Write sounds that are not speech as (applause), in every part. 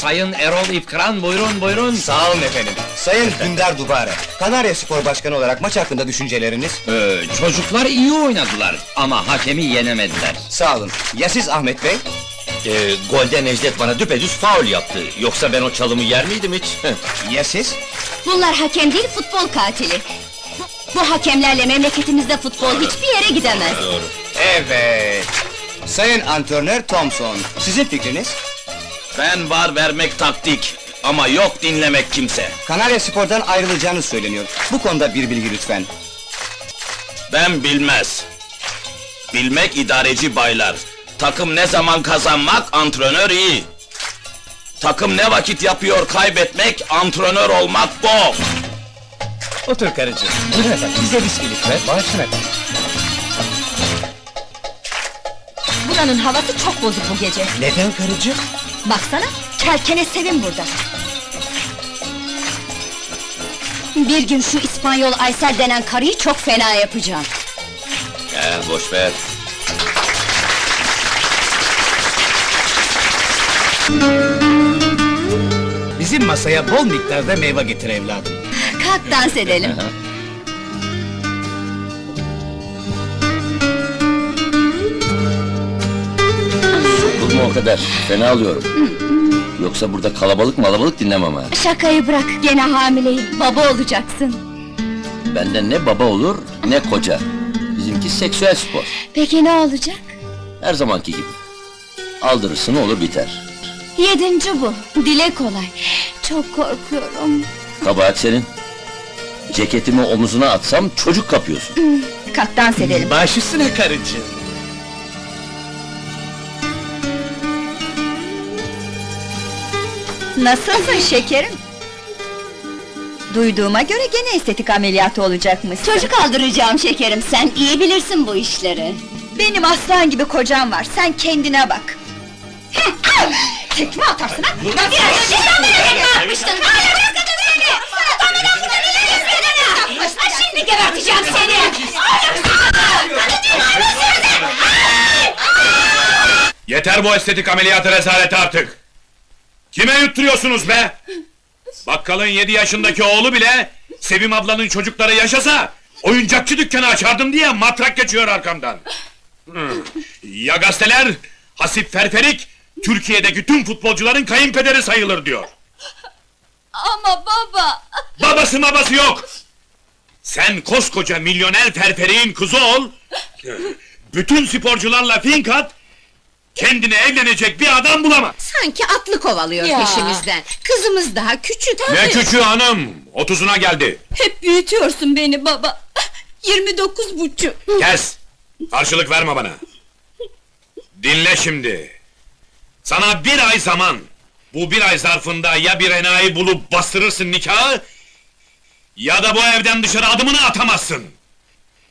Sayın Erol İfkran buyurun buyurun. Sağ olun efendim. Sayın Dündar Dubare, Kanarya Spor Başkanı olarak maç hakkında düşünceleriniz? Ee, çocuklar iyi oynadılar ama hakemi yenemediler. Sağ olun. Ya siz Ahmet Bey? Ee, golde Necdet bana düpedüz faul yaptı. Yoksa ben o çalımı yer miydim hiç? Ya siz? Bunlar hakem değil, futbol katili. Bu hakemlerle memleketimizde futbol hiçbir yere gidemez. Doğru. Evet. Sayın Antrenör Thompson, sizin fikriniz? Ben var vermek taktik. Ama yok dinlemek kimse. Kanarya Spor'dan ayrılacağınız söyleniyor. Bu konuda bir bilgi lütfen. Ben bilmez. Bilmek idareci baylar. Takım ne zaman kazanmak, antrenör iyi. Takım ne vakit yapıyor kaybetmek, antrenör olmak bok. Otur karıcığım. Buyurun efendim, bize viski lütfen. Bağışın efendim. Buranın havası çok bozuk bu gece. Neden karıcığım? Baksana, kerkene sevin burada. Bir gün şu İspanyol Aysel denen karıyı çok fena yapacağım. Gel boş ver. Bizim masaya bol miktarda meyve getir evladım. Kalk dans edelim. (laughs) kadar. Fena alıyorum. Yoksa burada kalabalık malabalık dinlemem ha. Şakayı bırak, gene hamileyim. Baba olacaksın. Benden ne baba olur, ne koca. Bizimki seksüel spor. Peki ne olacak? Her zamanki gibi. Aldırırsın olur biter. Yedinci bu. Dile kolay. Çok korkuyorum. Kabahat senin. Ceketimi omuzuna atsam çocuk kapıyorsun. Kalk dans edelim. Baş üstüne karıcığım. Nasılsın şekerim? Duyduğuma göre gene estetik ameliyatı olacakmış. Çocuk aldıracağım şekerim, sen iyi bilirsin bu işleri. Benim aslan gibi kocam var, sen kendine bak. Tekme atarsın ha? Biraz önce sen bana tekme atmıştın! Hala bırakın seni! Adamın aklına neler istedin ha? Şimdi geberteceğim seni! Yeter bu estetik ameliyatı rezaleti artık! Kime yutturuyorsunuz be? Bakkalın yedi yaşındaki oğlu bile... ...Sevim ablanın çocukları yaşasa... ...oyuncakçı dükkanı açardım diye matrak geçiyor arkamdan. Hı. Ya gazeteler... ...Hasip Ferferik... ...Türkiye'deki tüm futbolcuların kayınpederi sayılır diyor. Ama baba! Babası babası yok! Sen koskoca milyoner Ferferik'in kızı ol... ...bütün sporcularla fink at... ...kendine evlenecek bir adam bulamaz. Sanki atlı kovalıyor peşimizden. Kızımız daha küçük. Ne küçüğü hanım, otuzuna geldi. Hep büyütüyorsun beni baba! 29 buçuk! Kes! Karşılık verme bana. Dinle şimdi. Sana bir ay zaman. Bu bir ay zarfında ya bir enayi bulup bastırırsın nikahı... ...ya da bu evden dışarı adımını atamazsın.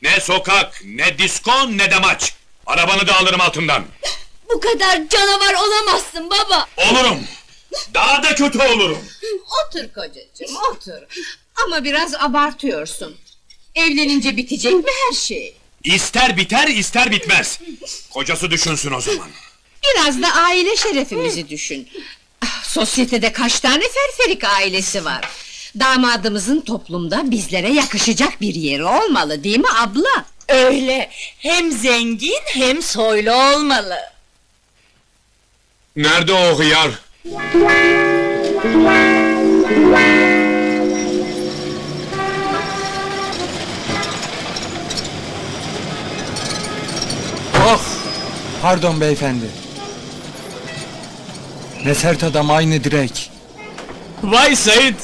Ne sokak, ne disko, ne de maç. Arabanı da alırım altından. Bu kadar canavar olamazsın baba! Olurum. Daha da kötü olurum. Otur kocacığım otur. Ama biraz abartıyorsun. Evlenince bitecek mi her şey? İster biter, ister bitmez. Kocası düşünsün o zaman. Biraz da aile şerefimizi düşün. Ah, Sosyetede kaç tane ferferik ailesi var. Damadımızın toplumda bizlere yakışacak bir yeri olmalı değil mi abla? Öyle. Hem zengin hem soylu olmalı. Nerede o hıyar? Oh! Pardon beyefendi. Ne sert adam aynı direk. Vay Sait!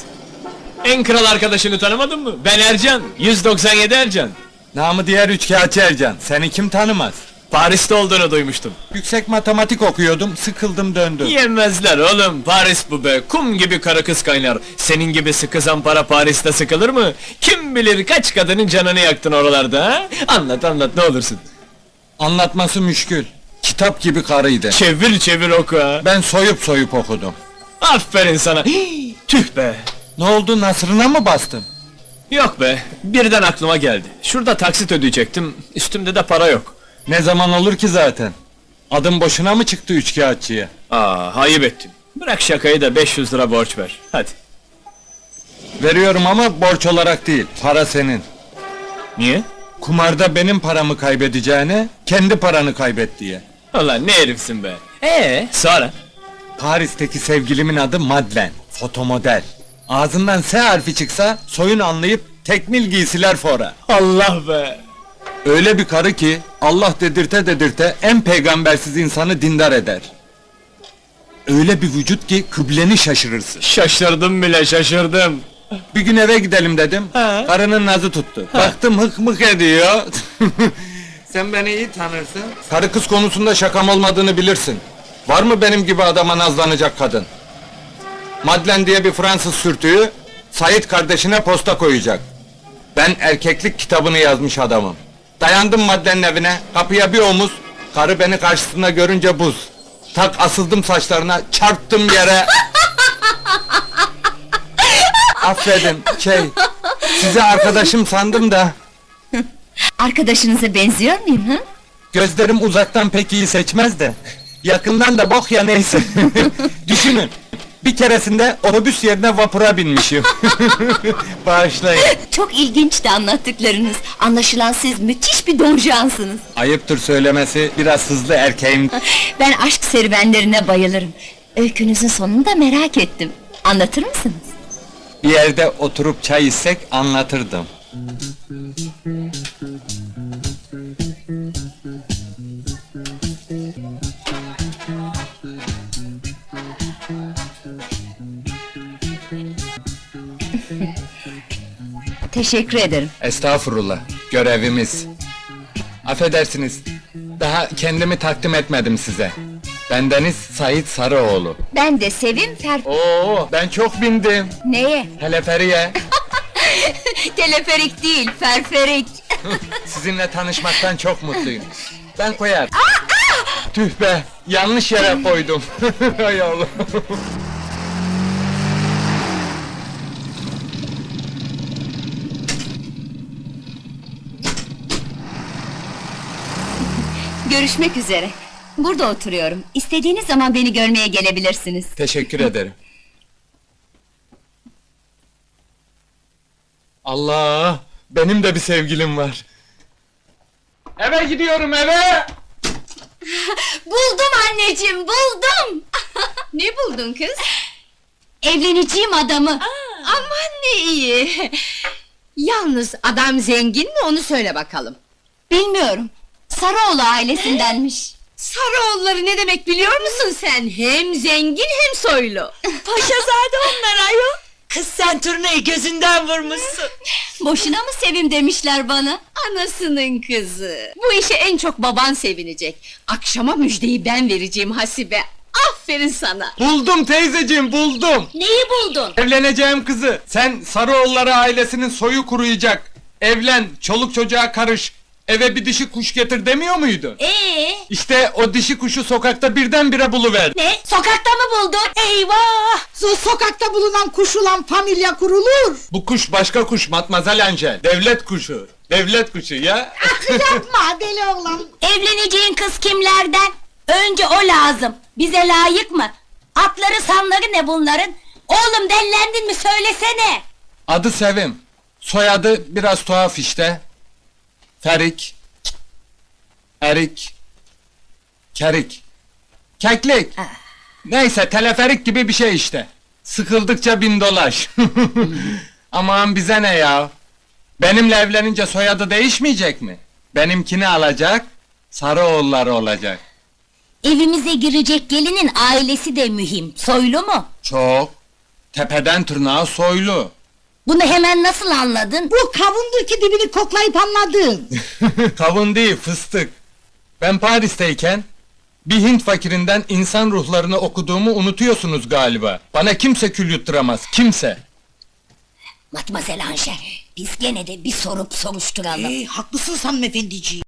En kral arkadaşını tanımadın mı? Ben Ercan, 197 Ercan. Namı diğer üçkağıtçı Ercan. Seni kim tanımaz? Paris'te olduğunu duymuştum. Yüksek matematik okuyordum, sıkıldım döndüm. Yemezler oğlum, Paris bu be, kum gibi karı kız kaynar. Senin gibi sıkı para Paris'te sıkılır mı? Kim bilir kaç kadının canını yaktın oralarda ha? Anlat anlat ne olursun. Anlatması müşkül. Kitap gibi karıydı. Çevir çevir oku ha. Ben soyup soyup okudum. Aferin sana. Hii, Tüh be. Ne oldu, nasrına mı bastın? Yok be, birden aklıma geldi. Şurada taksit ödeyecektim, üstümde de para yok. Ne zaman olur ki zaten? Adım boşuna mı çıktı üçkağıtçıya? Aa, ayıp ettin. Bırak şakayı da 500 lira borç ver. Hadi. Veriyorum ama borç olarak değil. Para senin. Niye? Kumarda benim paramı kaybedeceğine kendi paranı kaybet diye. Ulan ne herifsin be. Ee, sonra? Paris'teki sevgilimin adı Madeleine. Fotomodel. Ağzından S harfi çıksa soyun anlayıp tekmil giysiler fora. Allah be. Öyle bir karı ki Allah dedirte dedirte en peygambersiz insanı dindar eder. Öyle bir vücut ki kıbleni şaşırırsın. Şaşırdım bile şaşırdım. Bir gün eve gidelim dedim. Ha. Karının nazı tuttu. Baktım hık mık ediyor. (laughs) Sen beni iyi tanırsın. Karı kız konusunda şakam olmadığını bilirsin. Var mı benim gibi adama nazlanacak kadın? Madlen diye bir Fransız sürtüğü Sait kardeşine posta koyacak. Ben erkeklik kitabını yazmış adamım. Dayandım Madlen'in evine, kapıya bir omuz, karı beni karşısında görünce buz. Tak asıldım saçlarına, çarptım yere. (laughs) Affedin, şey, size arkadaşım sandım da, Arkadaşınıza benziyor muyum ha? gözlerim uzaktan pek iyi seçmez de, yakından da bok ya neyse. (laughs) Düşünün, bir keresinde otobüs yerine vapura binmişim. (laughs) Bağışlayın. Çok ilginçti anlattıklarınız. Anlaşılan siz müthiş bir donjansınız. Ayıptır söylemesi, biraz hızlı erkeğim. (laughs) Ben aşk serüvenlerine bayılırım. Öykünüzün sonunu da merak ettim. Anlatır mısınız? Bir yerde oturup çay içsek anlatırdım. Teşekkür ederim. Estağfurullah, görevimiz. Affedersiniz, daha kendimi takdim etmedim size. Bendeniz Sait Sarıoğlu. Ben de Sevim Fer... Oo, ben çok bindim. Neye? Teleferiye. (laughs) Teleferik değil, ferferik. (laughs) Sizinle tanışmaktan çok mutluyum. Ben koyar. Tüh be, yanlış yere koydum. (laughs) Hay Allah. Görüşmek üzere. Burada oturuyorum. İstediğiniz zaman beni görmeye gelebilirsiniz. Teşekkür ederim. Allah, benim de bir sevgilim var. Eve gidiyorum eve. (laughs) Buldum anneciğim, buldum! (laughs) Ne buldun kız? Evleneceğim adamı. Aman ne iyi. (laughs) Yalnız adam zengin mi onu söyle bakalım. Bilmiyorum. Sarıoğlu ailesindenmiş. Sarıoğulları ne demek biliyor musun sen? Hem zengin hem soylu. Paşazade onlar ayol. Kız sen turnayı gözünden vurmuşsun. Boşuna mı sevim demişler bana? Anasının kızı. Bu işe en çok baban sevinecek. Akşama müjdeyi ben vereceğim Hasibe. Aferin sana. Buldum teyzeciğim, buldum. Neyi buldun? Evleneceğim kızı. Sen Sarıoğulları ailesinin soyu kuruyacak. Evlen, çoluk çocuğa karış. Eve bir dişi kuş getir demiyor muydu? Ee, İşte o dişi kuşu sokakta birdenbire buluverdi. ne? Sokakta mı buldun? Eyvah! So- Sokakta bulunan kuş olan familya kurulur. Bu kuş başka kuş Matmazel Angel. Devlet kuşu. Devlet kuşu ya. Yapma deli oğlan. Evleneceğin kız kimlerden? Önce o lazım. Bize layık mı? Atları sanları ne bunların? Oğlum dellendin mi söylesene. Adı Sevim. Soyadı biraz tuhaf işte. Ferik. Erik. Kerik. Keklik. Neyse teleferik gibi bir şey işte. Sıkıldıkça bin dolaş. (laughs) Aman bize ne ya? Benimle evlenince soyadı değişmeyecek mi? Benimkini alacak, Sarıoğulları olacak. Evimize girecek gelinin ailesi de mühim. Soylu mu? Çok. Tepeden tırnağa soylu. Bunu hemen nasıl anladın? Bu kavundur ki dibini koklayıp anladın. (laughs) Kavun değil, fıstık. Ben Paris'teyken bir Hint fakirinden insan ruhlarını okuduğumu unutuyorsunuz galiba. Bana kimse kül yutturamaz, kimse. Matmazel Anşer, biz gene de bir sorup soruşturalım. Ee, haklısın hanımefendiciğim.